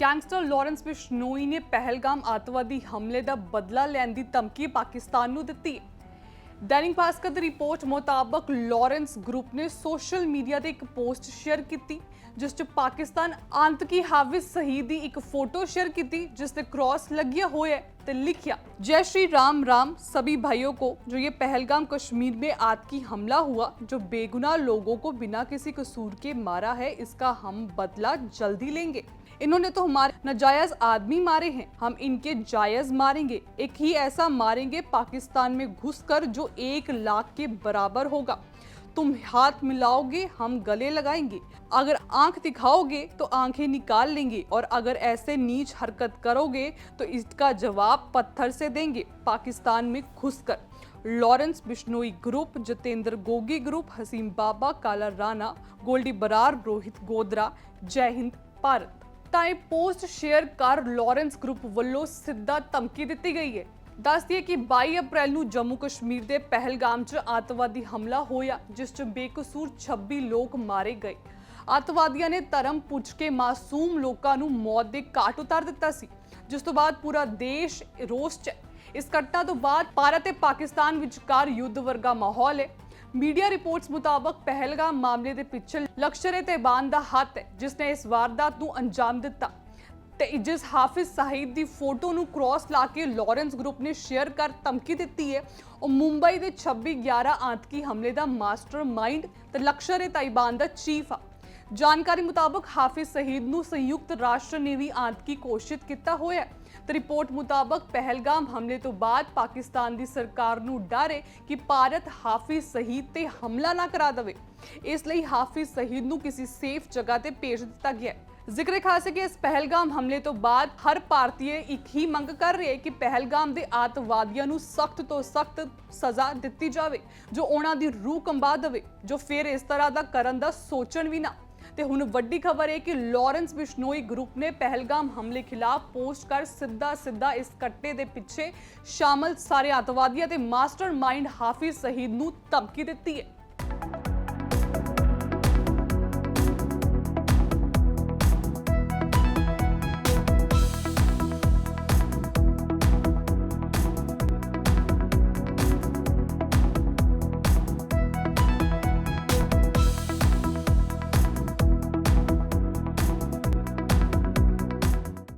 Gangster Lawrence Bishnoi ਨੇ ਪਹਿਲਗਾਮ ਆਤਵਾਦੀ ਹਮਲੇ ਦਾ ਬਦਲਾ ਲੈਣ ਦੀ ਧਮਕੀ ਪਾਕਿਸਤਾਨ ਨੂੰ ਦਿੱਤੀ ਹੈ ਦੈਨਿਕ ਭਾਸਕਰ ਦੀ ਰਿਪੋਰਟ ਮੁਤਾਬਕ ਲਾਰੈਂਸ ਗਰੁੱਪ ਨੇ ਸੋਸ਼ਲ ਮੀਡੀਆ ਤੇ ਇੱਕ ਪੋਸਟ ਸ਼ੇਅਰ ਕੀਤੀ ਜਿਸ 'ਚ ਪਾਕਿਸਤਾਨ ਆਤੰਕੀ ਹਾਫਿਜ਼ ਸ਼ਹੀਦ ਦੀ ਇੱਕ ਫੋਟੋ ਸ਼ੇਅਰ ਕੀਤੀ ਜਿਸ ਤੇ ਕ੍ਰਾਸ ਲੱਗਿਆ ਹੋਇਆ ਹੈ ਤੇ ਲਿਖਿਆ जय श्री राम राम सभी भाइयों को जो ये पहलगाम कश्मीर में आतंकी हमला हुआ जो बेगुनाह लोगों को बिना किसी कसूर के मारा है इसका हम बदला जल्दी लेंगे इन्होंने तो हमारे नजायज आदमी मारे हैं, हम इनके जायज़ मारेंगे। एक ही ऐसा मारेंगे पाकिस्तान में घुसकर जो एक लाख के बराबर होगा। तुम हाथ मिलाओगे, हम गले लगाएँगे। अगर आँख दिखाओगे तो आँखें निकाल लेंगे और अगर ऐसे नीच हरकत करोगे तो इसका जवाब पत्थर से देंगे पाकिस्तान में घुसकर। Lawrence Bishnoi group, Jitender Gogi group, Hashim Baba, Kala Rana Goldy Brar, Rohit Godhra, जय हिंद, भारत। ਤਾਂ ਇਹ ਪੋਸਟ ਸ਼ੇਅਰ ਕਰ ਲਾਰੈਂਸ ਗਰੁੱਪ ਵੱਲੋਂ ਸਿੱਧਾ ਧਮਕੀ ਦਿੱਤੀ ਗਈ ਹੈ। ਦੱਸਦੀ ਹੈ ਕਿ 22 ਅਪ੍ਰੈਲ ਨੂੰ ਜੰਮੂ ਕਸ਼ਮੀਰ ਦੇ ਪਹਿਲਗਾਮ 'ਚ ਆਤਵਾਦੀ ਹਮਲਾ ਹੋਇਆ, ਜਿਸ 'ਚ ਬੇਕਸੂਰ 26 ਲੋਕ ਮਾਰੇ ਗਏ। ਆਤਵਾਦੀਆਂ ਨੇ ਧਰਮ ਪੁੱਛ ਕੇ ਮਾਸੂਮ ਲੋਕਾਂ ਨੂੰ ਮੌਤ ਦੇ ਘਾਟ ਉਤਾਰ ਦਿੱਤਾ ਸੀ, ਜਿਸ ਤੋਂ ਬਾਅਦ ਪੂਰਾ ਦੇਸ਼ ਰੋਸ 'ਚ ਹੈ। ਇਸ ਘਟਨਾ ਤੋਂ ਬਾਅਦ ਭਾਰਤ ਤੇ ਪਾਕਿਸਤਾਨ ਵਿਚਕਾਰ ਯੁੱਧ ਵਰਗਾ ਮਾਹੌਲ ਹੈ। ਮੀਡੀਆ ਰਿਪੋਰਟਸ ਮੁਤਾਬਕ ਪਹਿਲਗਾਮ ਮਾਮਲੇ ਦੇ ਪਿੱਛੇ ਲਸ਼ਕਰ ਤੈਬਾਨ ਦਾ ਹੱਥ ਹੈ ਜਿਸ ਨੇ ਇਸ ਵਾਰਦਾਤ ਨੂੰ ਅੰਜਾਮ ਦਿੱਤਾ। ਤੇ ਜਿਸ ਹਾਫਿਜ਼ ਸਾਹੀਦ ਦੀ ਫੋਟੋ ਨੂੰ ਕ੍ਰਾਸ ਲਾ ਕੇ ਲਾਰੈਂਸ ਗਰੁੱਪ ਨੇ ਸ਼ੇਅਰ ਕਰ ਧਮਕੀ ਦਿੱਤੀ ਹੈ, ਉਹ ਮੁੰਬਈ ਦੇ 26/11 ਆਤਕੀ ਹਮਲੇ ਦਾ ਮਾਸਟਰਮਾਈਂਡ ਤੇ ਏ ਤੈਬਾਨ ਦਾ ਚੀਫ ਆ। ਜਾਣਕਾਰੀ ਮੁਤਾਬਕ ਹਾਫਿਜ਼ ਸ਼ਹੀਦ ਨੂੰ ਸੰਯੁਕਤ ਰਾਸ਼ਟਰ ਨੇ ਵੀ ਆਤਕੀ ਘੋਸ਼ਿਤ ਕੀਤਾ ਹੋਇਆ ਹੈ। ਤੇ ਰਿਪੋਰਟ ਮੁਤਾਬਕ ਪਹਿਲਗਾਮ ਹਮਲੇ ਤੋਂ ਬਾਅਦ ਪਾਕਿਸਤਾਨ ਦੀ ਸਰਕਾਰ ਨੂੰ ਡਰ ਹੈ ਕਿ ਭਾਰਤ ਹਾਫਿਜ਼ ਸ਼ਹੀਦ ਤੇ ਹਮਲਾ ਨਾ ਕਰਾ ਦੇਵੇ। ਇਸ ਲਈ ਹਾਫਿਜ਼ ਸ਼ਹੀਦ ਨੂੰ ਕਿਸੇ ਸੇਫ ਜਗ੍ਹਾ ਤੇ ਭੇਜ ਦਿੱਤਾ ਗਿਆ ਹੈ। ਜ਼ਿਕਰ ਖਾਸ ਹੈ ਕਿ ਇਸ ਪਹਿਲਗਾਮ ਹਮਲੇ ਤੋਂ ਬਾਅਦ ਹਰ ਭਾਰਤੀ ਇੱਕ ਹੀ ਮੰਗ ਕਰ ਰਿਹਾ ਹੈ ਕਿ ਪਹਿਲਗਾਮ ਦੇ ਆਤਵਾਦੀਆਂ ਨੂੰ ਸਖਤ ਤੋਂ ਸਖਤ ਸਜ਼ਾ ਦਿੱਤੀ ਜਾਵੇ, ਜੋ ਉਹਨਾਂ ਦੀ ਰੂਹ ਕੰਬਾ ਦੇਵੇ, ਜੋ ਫਿਰ ਇਸ ਤਰ੍ਹਾਂ ਦਾ ਕਰਨ ਦਾ ਸੋਚਣ ਵੀ ਨਾ। ਤੇ ਹੁਣ ਵੱਡੀ ਖਬਰ ਹੈ ਕਿ ਲਾਰੈਂਸ ਬਿਸ਼ਨੋਈ ਗਰੁੱਪ ਨੇ ਪਹਿਲਗਾਮ ਹਮਲੇ ਖਿਲਾਫ ਪੋਸਟ ਕਰ ਸਿੱਧਾ ਸਿੱਧਾ ਇਸ ਕੱਟੇ ਦੇ ਪਿੱਛੇ ਸ਼ਾਮਲ ਸਾਰੇ ਆਤਵਾਦੀਆਂ ਤੇ ਮਾਸਟਰਮਾਈਂਡ ਹਾਫਿਜ਼ ਸ਼ਹੀਦ ਨੂੰ ਧਮਕੀ ਦਿੱਤੀ ਹੈ।